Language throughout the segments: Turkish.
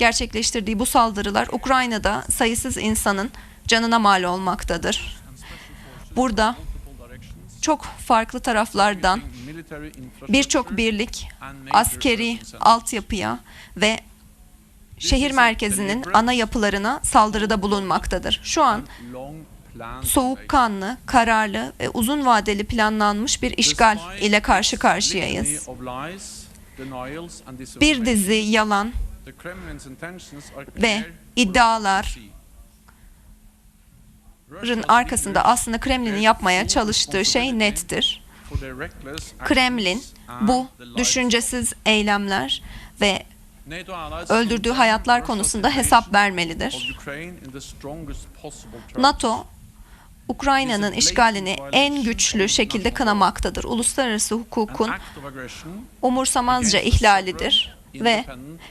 gerçekleştirdiği bu saldırılar Ukrayna'da sayısız insanın canına mal olmaktadır. Burada çok farklı taraflardan birçok birlik askeri altyapıya ve şehir merkezinin ana yapılarına saldırıda bulunmaktadır. Şu an soğukkanlı, kararlı ve uzun vadeli planlanmış bir işgal ile karşı karşıyayız. Bir dizi yalan ve iddiaların arkasında aslında Kremlin'in yapmaya çalıştığı şey nettir. Kremlin bu düşüncesiz eylemler ve öldürdüğü hayatlar konusunda hesap vermelidir. NATO, Ukrayna'nın işgalini en güçlü şekilde kınamaktadır. Uluslararası hukukun umursamazca ihlalidir ve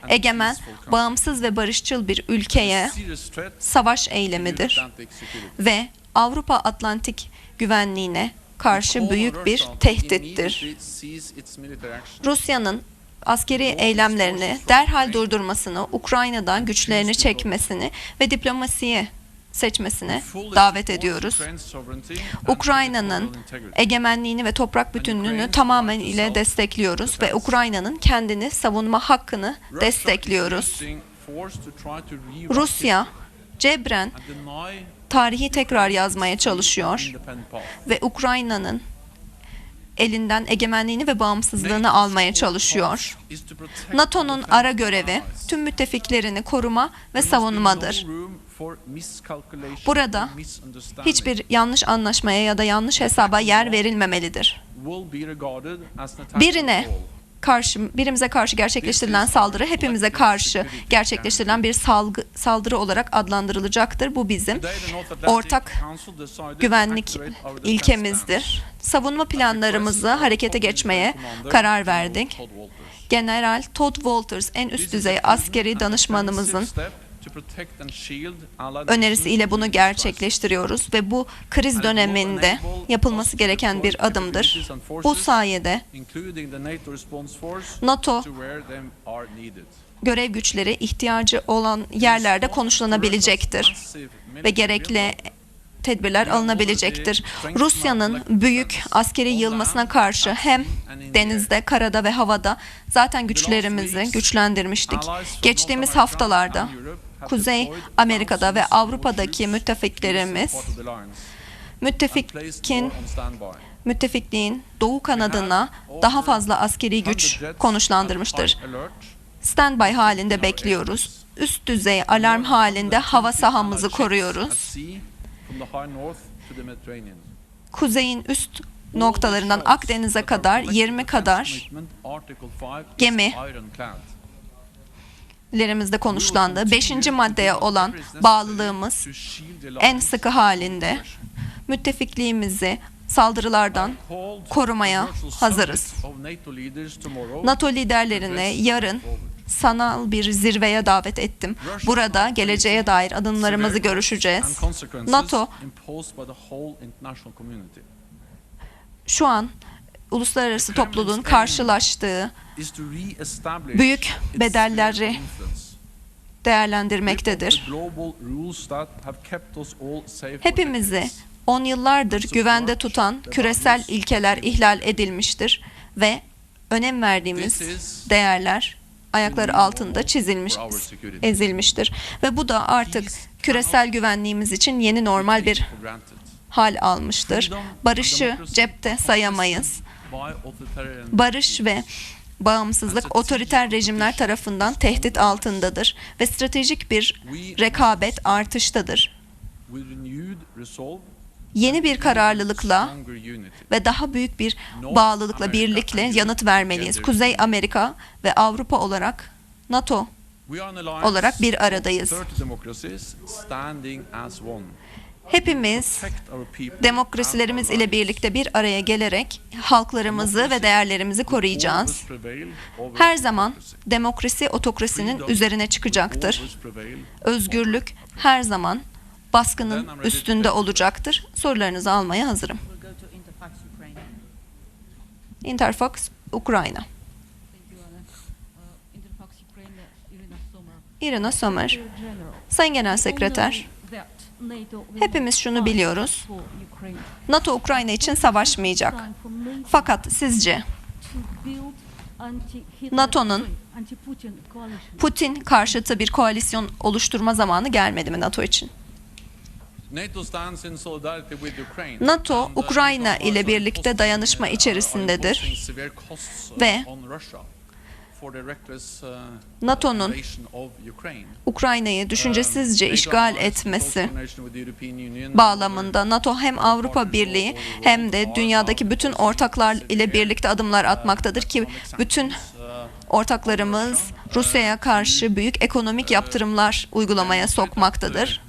egemen, bağımsız ve barışçıl bir ülkeye savaş eylemidir ve Avrupa Atlantik güvenliğine karşı büyük bir tehdittir. Rusya'nın askeri eylemlerini derhal durdurmasını, Ukrayna'dan güçlerini çekmesini ve diplomasiye seçmesine davet ediyoruz. Ukrayna'nın egemenliğini ve toprak bütünlüğünü tamamen ile destekliyoruz ve Ukrayna'nın kendini savunma hakkını destekliyoruz. Rusya cebren tarihi tekrar yazmaya çalışıyor ve Ukrayna'nın elinden egemenliğini ve bağımsızlığını almaya çalışıyor. NATO'nun ara görevi tüm müttefiklerini koruma ve savunmadır. Burada hiçbir yanlış anlaşmaya ya da yanlış hesaba yer verilmemelidir. Birine karşı birimize karşı gerçekleştirilen saldırı hepimize karşı gerçekleştirilen bir salgı, saldırı olarak adlandırılacaktır. Bu bizim ortak güvenlik ilkemizdir. Savunma planlarımızı harekete geçmeye karar verdik. General Todd Walters en üst düzey askeri danışmanımızın önerisiyle bunu gerçekleştiriyoruz ve bu kriz döneminde yapılması gereken bir adımdır. Bu sayede NATO görev güçleri ihtiyacı olan yerlerde konuşlanabilecektir ve gerekli tedbirler alınabilecektir. Rusya'nın büyük askeri yığılmasına karşı hem denizde, karada ve havada zaten güçlerimizi güçlendirmiştik. Geçtiğimiz haftalarda Kuzey Amerika'da ve Avrupa'daki müttefiklerimiz müttefikin müttefikliğin doğu kanadına daha fazla askeri güç konuşlandırmıştır. Standby halinde bekliyoruz. Üst düzey alarm halinde hava sahamızı koruyoruz. Kuzeyin üst noktalarından Akdeniz'e kadar 20 kadar gemi lerimizde konuşlandı. Beşinci maddeye olan bağlılığımız en sıkı halinde müttefikliğimizi saldırılardan korumaya hazırız. NATO liderlerini yarın sanal bir zirveye davet ettim. Burada geleceğe dair adımlarımızı görüşeceğiz. NATO şu an uluslararası topluluğun karşılaştığı büyük bedelleri değerlendirmektedir. Hepimizi on yıllardır güvende tutan küresel ilkeler ihlal edilmiştir ve önem verdiğimiz değerler ayakları altında çizilmiş, ezilmiştir. Ve bu da artık küresel güvenliğimiz için yeni normal bir hal almıştır. Barışı cepte sayamayız. Barış ve bağımsızlık otoriter rejimler tarafından tehdit altındadır ve stratejik bir rekabet artıştadır. Yeni bir kararlılıkla ve daha büyük bir bağlılıkla birlikle yanıt vermeliyiz. Kuzey Amerika ve Avrupa olarak NATO olarak bir aradayız. Hepimiz demokrasilerimiz ile birlikte bir araya gelerek halklarımızı ve değerlerimizi koruyacağız. Her zaman demokrasi otokrasinin üzerine çıkacaktır. Özgürlük her zaman baskının üstünde olacaktır. Sorularınızı almaya hazırım. Interfax Ukrayna. Irina Sommer, Sayın Genel Sekreter, hepimiz şunu biliyoruz. NATO Ukrayna için savaşmayacak. Fakat sizce NATO'nun Putin karşıtı bir koalisyon oluşturma zamanı gelmedi mi NATO için? NATO, Ukrayna ile birlikte dayanışma içerisindedir ve NATO'nun Ukrayna'yı düşüncesizce işgal etmesi bağlamında NATO hem Avrupa Birliği hem de dünyadaki bütün ortaklar ile birlikte adımlar atmaktadır ki bütün ortaklarımız Rusya'ya karşı büyük ekonomik yaptırımlar uygulamaya sokmaktadır.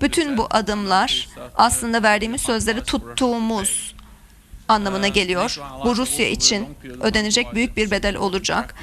Bütün bu adımlar aslında verdiğimiz sözleri tuttuğumuz anlamına geliyor. Bu Rusya için ödenecek büyük bir bedel olacak